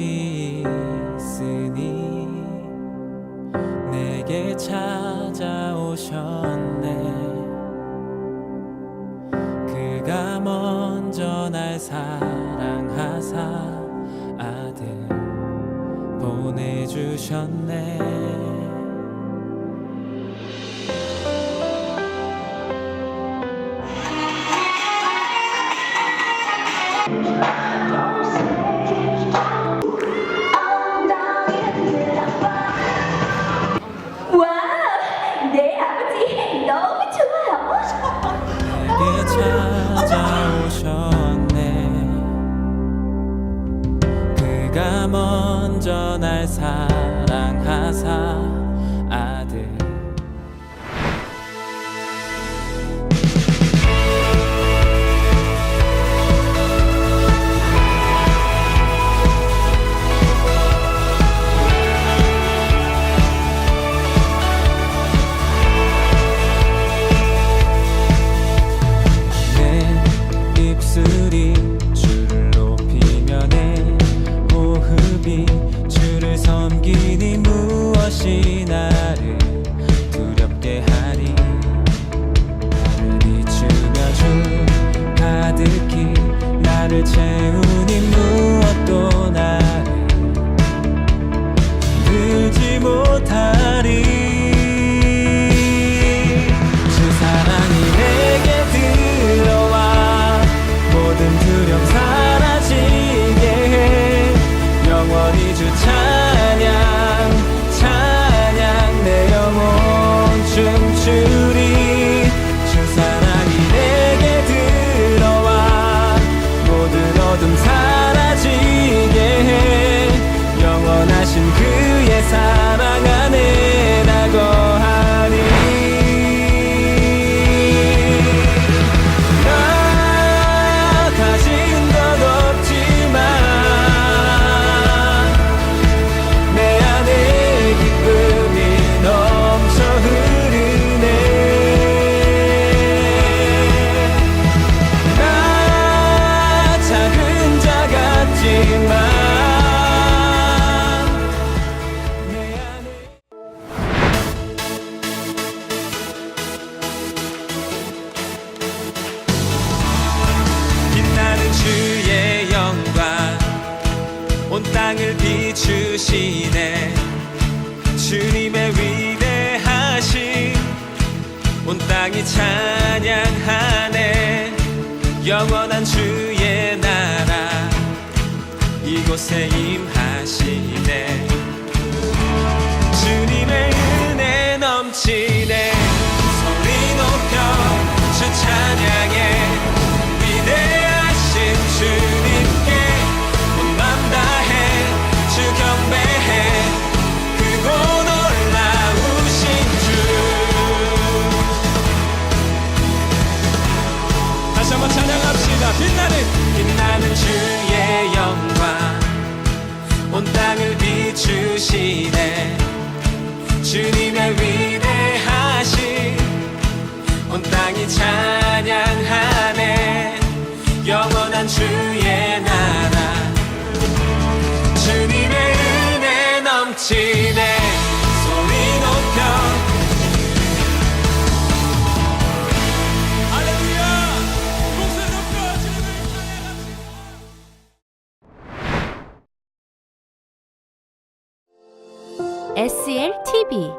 여기 있으니 내게 찾아오셨네. 그가 먼저 날 사랑하사 아들 보내주셨네. 내게 찾아오셨네? 그가 먼저 날 사랑하사 아들 입술이 주를 호흡이 주를 섬기니 무엇이 나를 두렵게 하리? 나를 비추며 주 가득히 나를 채우 to 비추시네. 주님의 위대하심 온 땅이 찬양하네. 영원한 주의 나라 이곳에 임하시네 SLTV